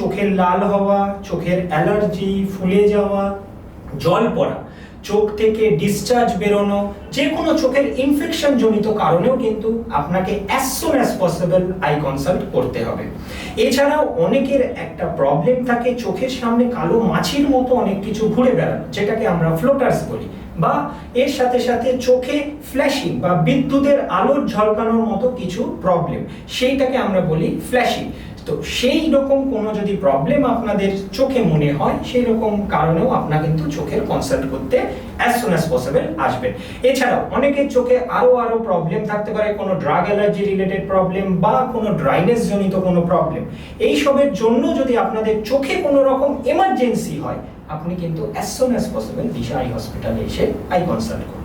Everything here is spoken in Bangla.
চোখের লাল হওয়া, চোখের অ্যালার্জি, ফুলে যাওয়া, জল পড়া, চোখ থেকে ডিসচার্জ বেরোনো, যে কোনো চোখের ইনফেকশন জনিত কারণেও কিন্তু আপনাকে as soon as possible eye consult করতে হবে। এছাড়াও অনেকের একটা প্রবলেম থাকে, চোখের সামনে কালো মাছির মতো অনেক কিছু ঘুরে বেড়ানো, যেটাকে আমরা ফ্লোটার্স বলি, বা এর সাথে সাথে চোখে ফ্ল্যাশিং বা বিদ্যুতের আলোর ঝলকানোর মতো কিছু প্রবলেম সেইটাকে আমরা বলি ফ্ল্যাশিং তো সেই রকম কোনো যদি প্রবলেম আপনাদের চোখে মনে হয়, সেই রকম কারণেও আপনার কিন্তু চোখের কনসাল্ট করতে অ্যাজ সুন অ্যাজ পসিবল আসবেন। এছাড়াও অনেকের চোখে আরও আরও প্রবলেম থাকতে পারে, কোনো ড্রাগ অ্যালার্জি রিলেটেড প্রবলেম বা কোনো ড্রাইনেস জনিত কোনো প্রবলেম এই সবের জন্য যদি আপনাদের চোখে কোনো রকম এমার্জেন্সি হয়, আপনি কিন্তু as soon as possible Disha eye হসপিটালে এসে আই কনসাল্ট করুন।